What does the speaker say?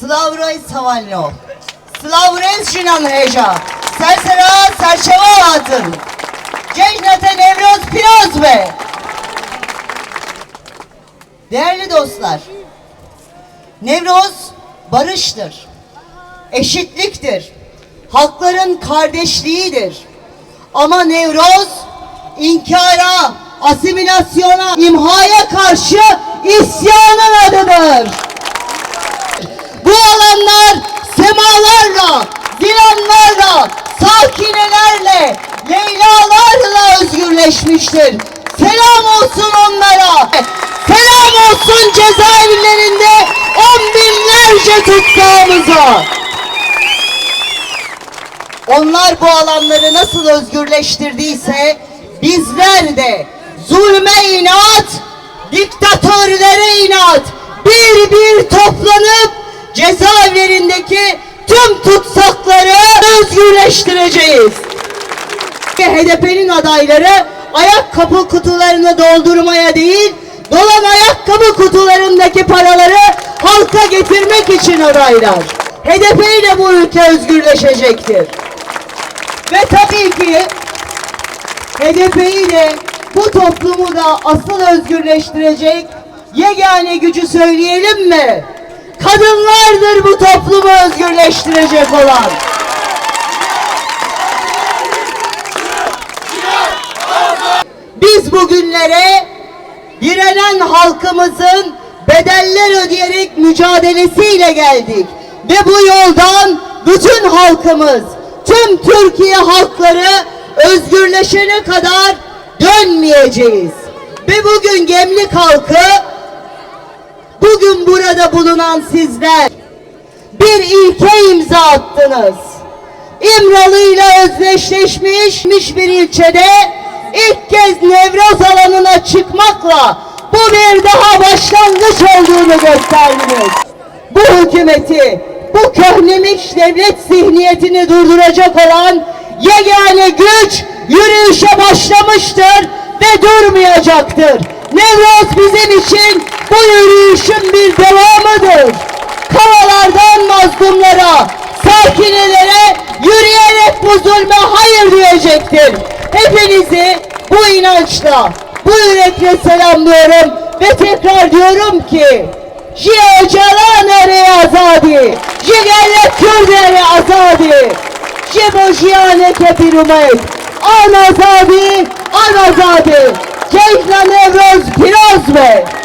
Slavroy Savalno. Slavrez Jinanheja. Sersera Serçeva Hatın. Cejnete Nevroz Piroz Bey. Değerli dostlar, Nevroz barıştır, eşitliktir, halkların kardeşliğidir. Ama Nevroz inkara, asimilasyona, imhaya karşı isyanın sakinelerle, leylalarla özgürleşmiştir. Selam olsun onlara. Selam olsun cezaevlerinde on binlerce tutsağımıza. Onlar bu alanları nasıl özgürleştirdiyse bizler de zulme inat, diktatörlere inat bir bir toplanıp cezaevlerindeki tüm tutsakları özgürleştireceğiz. HDP'nin adayları ayakkabı kutularını doldurmaya değil, dolan ayakkabı kutularındaki paraları halka getirmek için adaylar. HDP ile bu ülke özgürleşecektir. Ve tabii ki HDP'yi de bu toplumu da asıl özgürleştirecek yegane gücü söyleyelim mi? Kadınlardır bu toplumu özgürleştirecek olan. Biz bugünlere direnen halkımızın bedeller ödeyerek mücadelesiyle geldik. Ve bu yoldan bütün halkımız, tüm Türkiye halkları özgürleşene kadar dönmeyeceğiz. Ve bugün Gemlik halkı, bugün burada bulunan sizler bir ilke imza attınız. İmralı ile özdeşleşmiş bir ilçede ilk kez Nevroz alanına çıkmakla bu bir daha başlangıç olduğunu gösterdiniz. Bu hükümeti, bu köhnemiş devlet zihniyetini durduracak olan yegane güç yürüyüşe başlamıştır ve durmayacaktır. Nevroz bizim için bu yürüyüşün bir devamıdır. Kavalardan mazlumlara, sakinelere yürüyerek bu zulme hayır diyecektir. Hepinizi bu inançla, bu yürekle selamlıyorum ve tekrar diyorum ki Ji ocalanere azadi, ji gelle kürdere azadi, ji bojiyanete pirumet, an azadi, an azadi, Ceyhla Nevroz Piroz Bey.